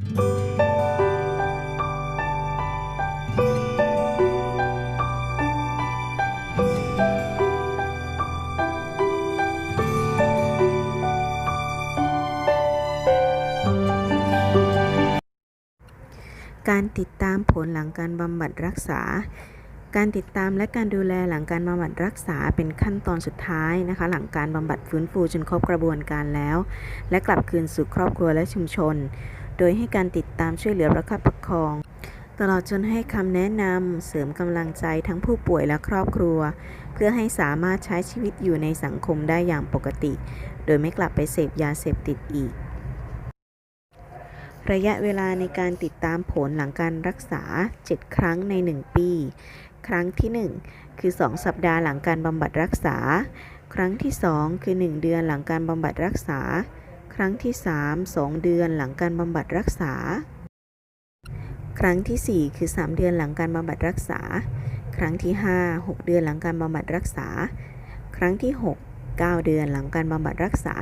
การติดตามผลหลังการบำบัดรักษา การติดตามและการดูแลหลังการบำบัดรักษาเป็นขั้นตอนสุดท้ายนะคะ หลังการบำบัดฟื้นฟูจนครบกระบวนการแล้ว และกลับคืนสู่ครอบครัวและชุมชน โดยให้การติดตามช่วยเหลือประคับประคอง ตลอดจนให้คำแนะนำเสริมกำลังใจทั้งผู้ป่วยและครอบครัว เพื่อให้สามารถใช้ชีวิตอยู่ในสังคมได้อย่างปกติ โดยไม่กลับไปเสพยาเสพติดอีก ระยะเวลาในการติดตามผลหลังการรักษา 7 ครั้งใน 1 ปี ครั้งที่ 1 คือ 2 สัปดาห์หลังการบำบัดรักษา ครั้งที่ 2 คือ 1 เดือนหลังการบำบัดรักษา ครั้งที่ 3 2 เดือนหลังการบำบัดรักษา ครั้งทีสี่ 4 คือ 3 เดือนหลังการบำบัดรักษา ครั้งที่ 5 6 เดือนหลังการบำบัดรักษา ครั้งที่ 6 9 เดือนหลังการบำบัดรักษา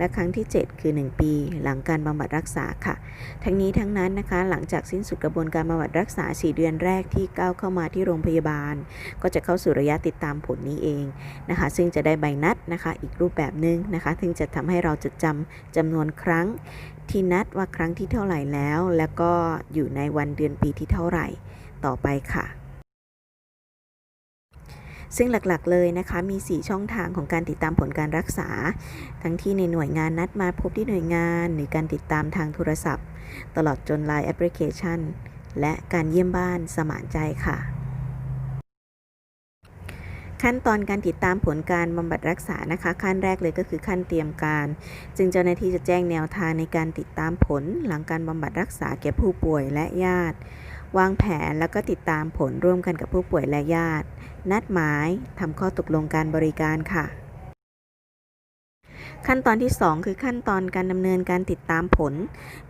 และครั้งที่ 7 คือ 1 ปี หลังการบำบัดรักษาค่ะ ทั้งนี้ทั้งนั้นนะคะ หลังจากสิ้นสุดกระบวนการบำบัดรักษา 4 เดือนแรกที่ก้าวเข้ามาที่โรงพยาบาล ก็จะเข้าสู่ระยะติดตามผลนี้เองนะคะ ซึ่งจะได้ใบนัดนะคะอีกรูปแบบหนึ่งนะคะซึ่งจะทำให้เราจดจำจำนวนครั้งที่นัดว่าครั้งที่เท่าไหร่แล้ว แล้วก็อยู่ในวันเดือนปีที่เท่าไหร่ต่อไปค่ะ ซึ่งหลักๆเลยนะคะมี 4 ช่องทางของการติดตามผลการรักษา ทั้งที่ในหน่วยงานนัดมาพบที่หน่วยงาน หรือการติดตามทางโทรศัพท์ ตลอดจน Line แอปพลิเคชัน และการเยี่ยมบ้านสมานใจค่ะ ขั้นตอนการติดตามผลการบำบัดรักษานะคะ ขั้นแรกเลยก็คือขั้นเตรียมการ จึงเจ้าหน้าที่จะแจ้งแนวทางในการติดตามผลหลังการบำบัดรักษาแก่ผู้ป่วยและญาติ วางแผนแล้วก็ติดตามผลร่วมกันกับผู้ป่วยและญาติ นัดหมายทำข้อตกลงการบริการค่ะ ขั้นตอนที่ 2 คือขั้นตอนการดำเนินการติดตามผล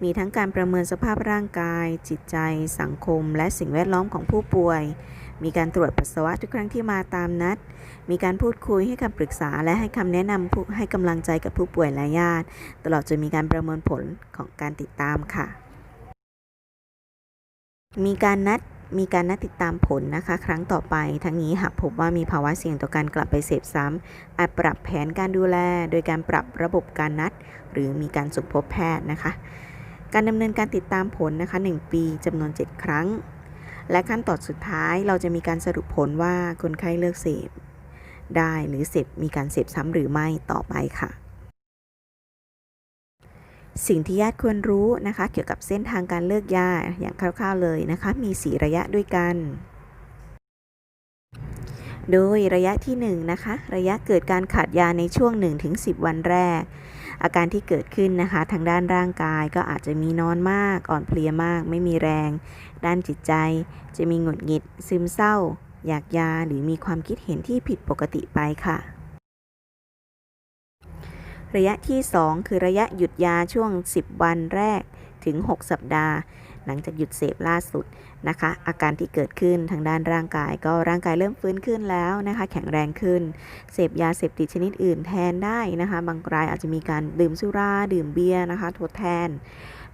มีทั้งการประเมินสภาพร่างกาย จิตใจ สังคม และสิ่งแวดล้อมของผู้ป่วย มีการตรวจปัสสาวะทุกครั้งที่มาตามนัด มีการพูดคุยให้คำปรึกษา และให้คำแนะนำให้กำลังใจกับผู้ป่วยและญาติ ตลอดจนมีการประเมินผลของการติดตามค่ะ มีการนัดมีการนัดติดตามผลนะคะ ครั้งต่อไป ทั้งนี้หากพบว่ามีภาวะเสี่ยงต่อการกลับไปเสพซ้ำอาจปรับแผนการดูแล โดยการปรับระบบการนัด หรือมีการส่งพบแพทย์นะคะ การดำเนินการติดตามผลนะคะ 1 ปีจำนวน 7 ครั้ง และขั้นตอนสุดท้ายเราจะมีการสรุปผลว่าคนไข้เลิกเสพได้หรือเสพมีการเสพซ้ำหรือไม่ต่อไปค่ะ สิ่งที่ญาติควรรู้นะคะ เกี่ยวกับเส้นทางการเลิกยาอย่างคร่าวๆเลยนะคะ มี 4 ระยะด้วยกัน โดยระยะที่1นะคะ ระยะเกิดการขาดยาในช่วง 1-10 วันแรก อาการที่เกิดขึ้นนะคะ ทางด้านร่างกายก็อาจจะมีนอนมาก อ่อนเพลียมาก ไม่มีแรง ด้านจิตใจ จะมีหงุดหงิด ซึมเศร้า อยากยาหรือมีความคิดเห็นที่ผิดปกติไปค่ะ ระยะที่ 2 คือระยะหยุดยาช่วง 10 วันแรกถึง 6 สัปดาห์ หลังจากหยุดเสพล่าสุดนะคะ อาการที่เกิดขึ้นทางด้านร่างกาย ก็ร่างกายเริ่มฟื้นขึ้นแล้วนะคะ แข็งแรงขึ้น เสพยาเสพติดชนิดอื่นแทนได้นะคะ บางรายอาจจะมีการดื่มสุราดื่มเบียร์นะคะ ทดแทน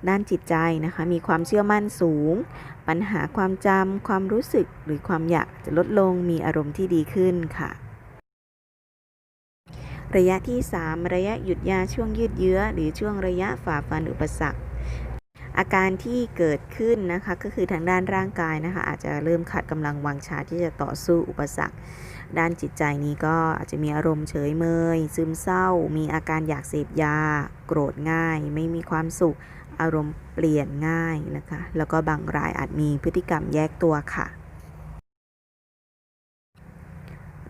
ด้านจิตใจนะคะ มีความเชื่อมั่นสูง ปัญหาความจำความรู้สึกหรือความอยากจะลดลงมีอารมณ์ที่ดีขึ้นค่ะ ระยะที่ 3 ระยะหยุดยาช่วงยืดเยื้อ หรือช่วงระยะฝ่าฟันอุปสรรค อาการที่เกิดขึ้นนะคะก็คือทางด้านร่างกายนะคะอาจจะเริ่มขาดกำลังวังชาที่จะต่อสู้อุปสรรค ด้านจิตใจนี้ก็อาจจะมีอารมณ์เฉยเมย ซึมเศร้า มีอาการอยากเสพยา โกรธง่าย ไม่มีความสุข อารมณ์เปลี่ยนง่ายนะคะ แล้วก็บางรายอาจมีพฤติกรรมแยกตัวค่ะ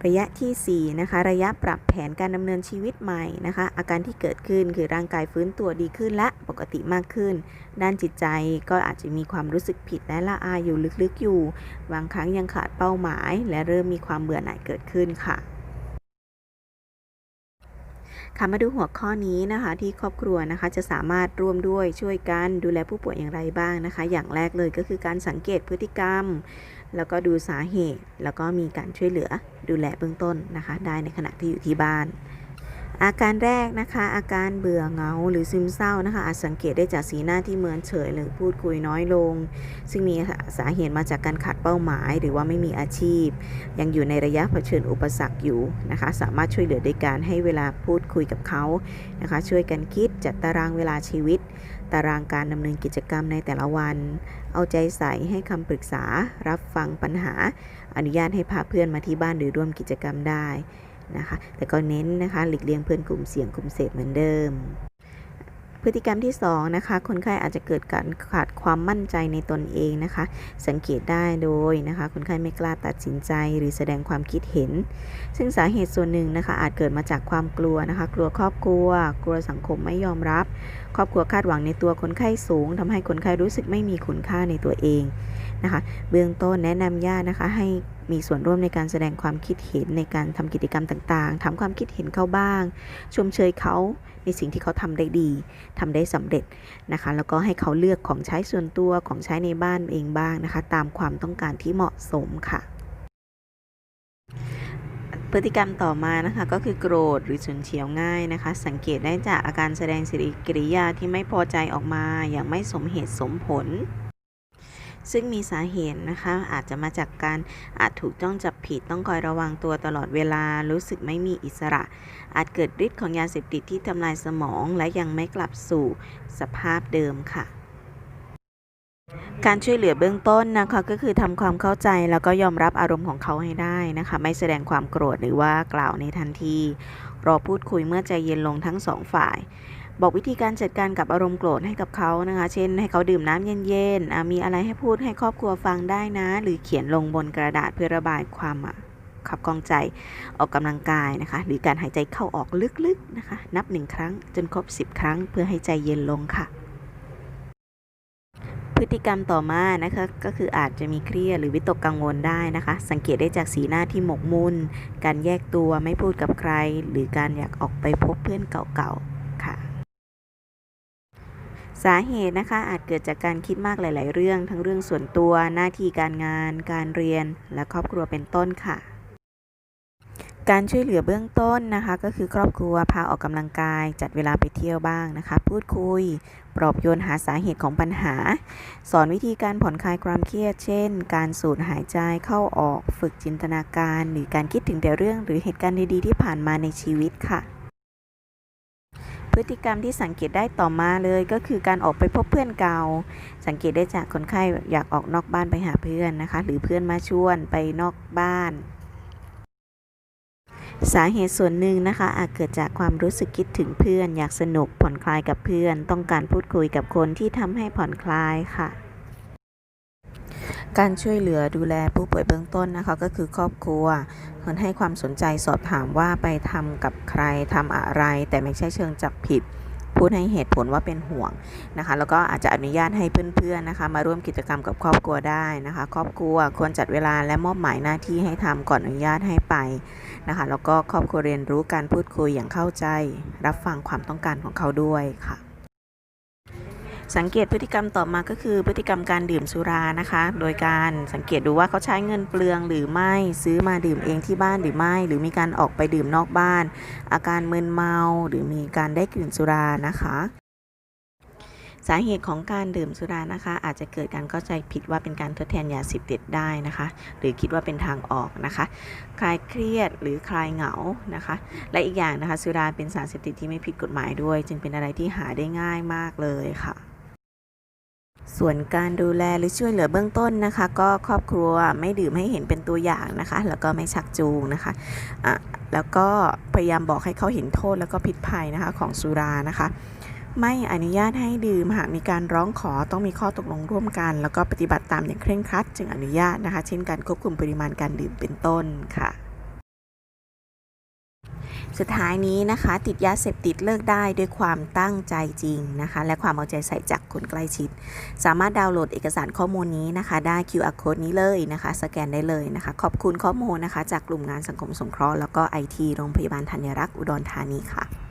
ระยะทีสี่ 4 นะคะ ระยะปรับแผนการดำเนินชีวิตใหม่นะคะ อาการที่เกิดขึ้นคือร่างกายฟื้นตัวดีขึ้นและปกติมากขึ้น ด้านจิตใจก็อาจจะมีความรู้สึกผิดและละอายอยู่ลึกๆอยู่ บางครั้งยังขาดเป้าหมาย และเริ่มมีความเบื่อหน่ายเกิดขึ้นค่ะค่ะมาดูหัวข้อนี้นะคะที่ครอบครัวนะคะจะสามารถร่วมด้วยช่วยกันดูแลผู้ป่วยอย่างไรบ้างนะคะ อย่างแรกเลยก็คือการสังเกตพฤติกรรม แล้วก็ดูสาเหตุ แล้วก็มีการช่วยเหลือดูแลเบื้องต้นนะคะ ได้ในขณะที่อยู่ที่บ้าน อาการแรกนะคะ อาการเบื่อเหงาหรือซึมเศร้านะคะ อาจสังเกตได้จากสีหน้าที่เมินเฉยหรือพูดคุยน้อยลง ซึ่งมีสาเหตุมาจากการขาดเป้าหมาย หรือว่าไม่มีอาชีพ ยังอยู่ในระยะเผชิญอุปสรรคอยู่นะคะ สามารถช่วยเหลือด้วยการให้เวลาพูดคุยกับเขานะคะ ช่วยกันคิดจัดตารางเวลาชีวิต ตารางการดำเนินกิจกรรมในแต่ละวัน เอาใจใส่ให้คำปรึกษา รับฟังปัญหา อนุญาตให้พาเพื่อนมาที่บ้านหรือร่วมกิจกรรมได้นะคะ แต่ก็เน้นนะคะหลีกเลี่ยงเพื่อนกลุ่มเสี่ยงกลุ่มเสพเหมือนเดิม พฤติกรรมที่2นะคะคนไข้อาจจะเกิดการขาดความมั่นใจในตนเองนะคะ สังเกตได้โดยนะคะ คนไข้ไม่กล้าตัดสินใจหรือแสดงความคิดเห็น ซึ่งสาเหตุส่วนหนึ่งนะคะ อาจเกิดมาจากความกลัวนะคะ กลัวครอบครัว กลัวสังคมไม่ยอมรับ ครอบครัวคาดหวังในตัวคนไข้สูงทำให้คนไข้รู้สึกไม่มีคุณค่าในตัวเองนะคะ เบื้องต้นแนะนำญาตินะคะให้ มีส่วนร่วมในการแสดงความคิดเห็นในการทำกิจกรรมต่างๆ ถามความคิดเห็นเขาบ้าง ชมเชยเขาในสิ่งที่เขาทำได้ดีทำได้สำเร็จนะคะ แล้วก็ให้เขาเลือกของใช้ส่วนตัวของใช้ในบ้านเองบ้างนะคะ ตามความต้องการที่เหมาะสมค่ะพฤติกรรมต่อมานะคะก็คือโกรธหรือฉุนเฉียวง่ายนะคะ สังเกตได้จากอาการแสดงสิริกิริยาที่ไม่พอใจออกมาอย่างไม่สมเหตุสมผล ซึ่งมีสาเหตุนะคะอาจจะมาจากการอาจถูกจ้องจับผิดต้องคอยระวังตัวตลอดเวลารู้สึกไม่มีอิสระ อาจเกิดฤทธิ์ของยาเสพติดที่ทำลายสมองและยังไม่กลับสู่สภาพเดิมค่ะการช่วยเหลือเบื้องต้นนะคะก็คือทำความเข้าใจแล้วก็ยอมรับอารมณ์ของเขาให้ได้นะคะ ไม่แสดงความโกรธหรือว่ากล่าวในทันที รอพูดคุยเมื่อใจเย็นลงทั้งสองฝ่าย บอกวิธีการจัดการกับอารมณ์โกรธให้กับเขานะคะ เช่น ให้เขาดื่มน้ำเย็นๆมีอะไรให้พูดให้ครอบครัวฟังได้นะ หรือเขียนลงบนกระดาษเพื่อระบายความขับกองใจออกกำลังกายนะคะ หรือการหายใจเข้าออกลึกๆนะคะ นับหนึ่งครั้งจนครบ 10 ครั้ง เพื่อให้ใจเย็นลงค่ะพฤติกรรมต่อมานะคะก็คืออาจจะมีเครียดหรือวิตกกังวลได้นะคะ สังเกตได้จากสีหน้าที่หมกมุ่น การแยกตัวไม่พูดกับใคร หรือการอยากออกไปพบเพื่อนเก่าๆค่ะ สาเหตุนะคะอาจเกิดจากการคิดมากหลาย ๆ เรื่อง ทั้งเรื่องส่วนตัว หน้าที่การงาน การเรียน และครอบครัวเป็นต้นค่ะ การช่วยเหลือเบื้องต้นนะคะ ก็คือครอบครัวพาออกกำลังกาย จัดเวลาไปเที่ยวบ้างนะคะ พูดคุย ปลอบโยนหาสาเหตุของปัญหา สอนวิธีการผ่อนคลายความเครียด เช่น การสูดหายใจเข้าออก ฝึกจินตนาการ หรือการคิดถึงแต่เรื่อง หรือเหตุการณ์ดี ๆ ที่ผ่านมาในชีวิตค่ะ พฤติกรรมที่สังเกตได้ต่อมาเลยก็คือการออกไปพบเพื่อนเก่า สังเกตได้จากคนไข้อยากออกนอกบ้านไปหาเพื่อนนะคะ หรือเพื่อนมาชวนไปนอกบ้าน สาเหตุส่วนหนึ่งนะคะ อาจเกิดจากความรู้สึกคิดถึงเพื่อน อยากสนุกผ่อนคลายกับเพื่อน ต้องการพูดคุยกับคนที่ทำให้ผ่อนคลายค่ะ การช่วยเหลือดูแลผู้ป่วยเบื้องต้นนะคะก็คือครอบครัวคนให้ความสนใจสอบถามว่าไปทำกับใครทำอะไร แต่ไม่ใช่เชิงจับผิด พูดให้เหตุผลว่าเป็นห่วงนะคะ แล้วก็อาจจะอนุญาตให้เพื่อนๆนะคะ มาร่วมกิจกรรมกับครอบครัวได้นะคะ ครอบครัวควรจัดเวลาและมอบหมายหน้าที่ให้ทำก่อนอนุญาตให้ไปนะคะ แล้วก็ครอบครัวเรียนรู้การพูดคุยอย่างเข้าใจ รับฟังความต้องการของเขาด้วยค่ะ สังเกตพฤติกรรมต่อมาก็คือพฤติกรรมการดื่มสุรานะคะ โดยการสังเกตดูว่าเขาใช้เงินเปลืองหรือไม่ซื้อมาดื่มเองที่บ้านหรือไม่ หรือมีการออกไปดื่มนอกบ้าน อาการมึนเมาหรือมีการได้กลิ่นสุรานะคะสาเหตุของการดื่มสุรานะคะ อาจจะเกิดการเข้าใจผิดว่าเป็นการทดแทนยาเสพติดได้นะคะ หรือคิดว่าเป็นทางออกนะคะ คลายเครียดหรือคลายเหงานะคะ และอีกอย่างนะคะสุราเป็นสารเสพติดที่ไม่ผิดกฎหมายด้วย จึงเป็นอะไรที่หาได้ง่ายมากเลยค่ะ ส่วนการดูแลหรือช่วยเหลือเบื้องต้นนะคะ ก็ครอบครัวไม่ดื่มให้เห็นเป็นตัวอย่างนะคะ แล้วก็ไม่ชักจูงนะคะอะแล้วก็พยายามบอกให้เขาเห็นโทษแล้วก็พิษภัยนะคะของสุรานะคะ ไม่อนุญาตให้ดื่มหากมีการร้องขอต้องมีข้อตกลงร่วมกัน แล้วก็ปฏิบัติตามอย่างเคร่งครัด จึงอนุญาตนะคะ เช่นการควบคุมปริมาณการดื่มเป็นต้นค่ะ สุดท้ายนี้นะคะ ติดยาเสพติดเลิกได้ด้วยความตั้งใจจริงนะคะ และความเอาใจใส่จากคนใกล้ชิด สามารถดาวน์โหลดเอกสารข้อมูลนี้นะคะ ได้ QR code นี้เลยนะคะ สแกนได้เลยนะคะ ขอบคุณข้อมูลนะคะ จากกลุ่มงานสังคมสงเคราะห์แล้วก็ไอทีโรงพยาบาลธัญรักษ์อุดรธานีค่ะ